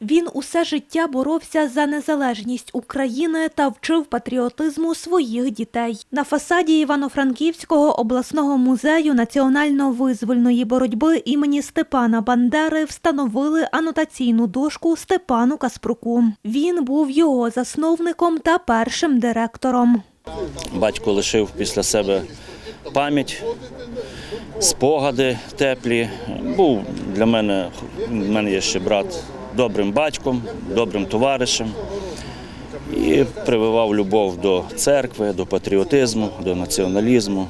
Він усе життя боровся за незалежність України та вчив патріотизму своїх дітей. На фасаді Івано-Франківського обласного музею національно-визвольної боротьби імені Степана Бандери встановили анотаційну дошку Степану Каспруку. Він був його засновником та першим директором. Батько лишив після себе пам'ять, спогади теплі. Був для мене, в мене є ще брат, добрим батьком, добрим товаришем. І прививав любов до церкви, до патріотизму, до націоналізму.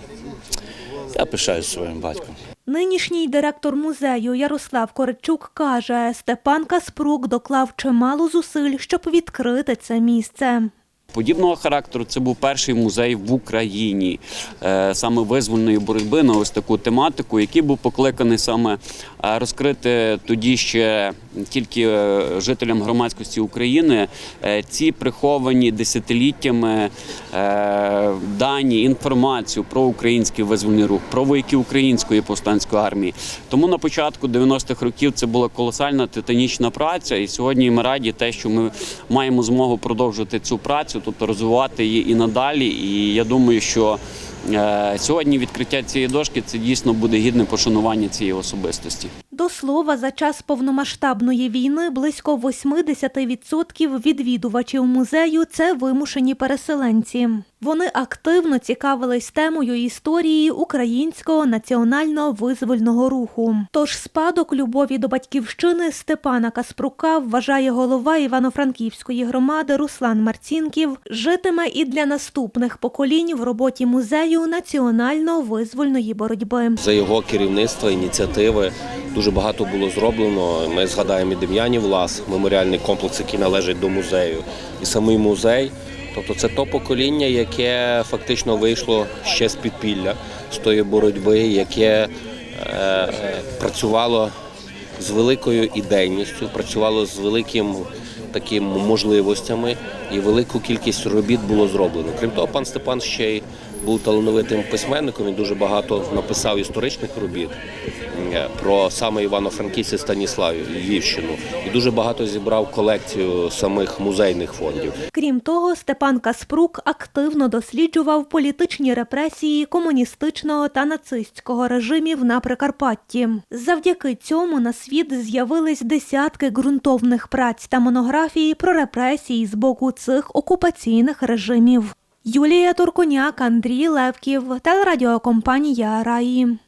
Я пишаюсь своїм батьком. Нинішній директор музею Ярослав Коричук каже, Степан Каспрук доклав чимало зусиль, щоб відкрити це місце. Подібного характеру це був перший музей в Україні е, саме визвольної боротьби на ось таку тематику, який був покликаний саме е, розкрити тоді ще тільки е, жителям громадськості України е, ці приховані десятиліттями е, дані, інформацію про український визвольний рух, про вояків української повстанської армії. Тому на початку 90-х років це була колосальна титанічна праця, і сьогодні ми раді те, що ми маємо змогу продовжити цю працю, тобто розвивати її і надалі. І я думаю, що сьогодні відкриття цієї дошки це дійсно буде гідне пошанування цієї особистості. До слова, за час повномасштабної війни близько 80% відвідувачів музею це вимушені переселенці. Вони активно цікавились темою історії українського національно-визвольного руху. Тож спадок любові до батьківщини Степана Каспрука вважає голова Івано-Франківської громади Руслан Марцінків, житиме і для наступних поколінь в роботі музею національно-визвольної боротьби. За його керівництва, ініціативи дуже багато було зроблено. Ми згадаємо і Дем'янів Лас, меморіальний комплекс, який належить до музею, і самий музей. Тобто це то покоління, яке фактично вийшло ще з підпілля з тої боротьби, яке е, працювало з великою ідейністю, працювало з великим таким можливостями, і велику кількість робіт було зроблено. Крім того, пан Степан ще й був талановитим письменником. Він дуже багато написав історичних робіт е, про саме Івано-Франківське Станіславів, Львівщину, і дуже багато зібрав колекцію самих музейних фондів. Крім того, Степан Каспрук активно досліджував політичні репресії комуністичного та нацистського режимів на Прикарпатті. Завдяки цьому на світ з'явились десятки ґрунтовних праць та монографій про репресії з боку цих окупаційних режимів. Юлія Туркуняк, Андрій Левків, телерадіокомпанія Раї.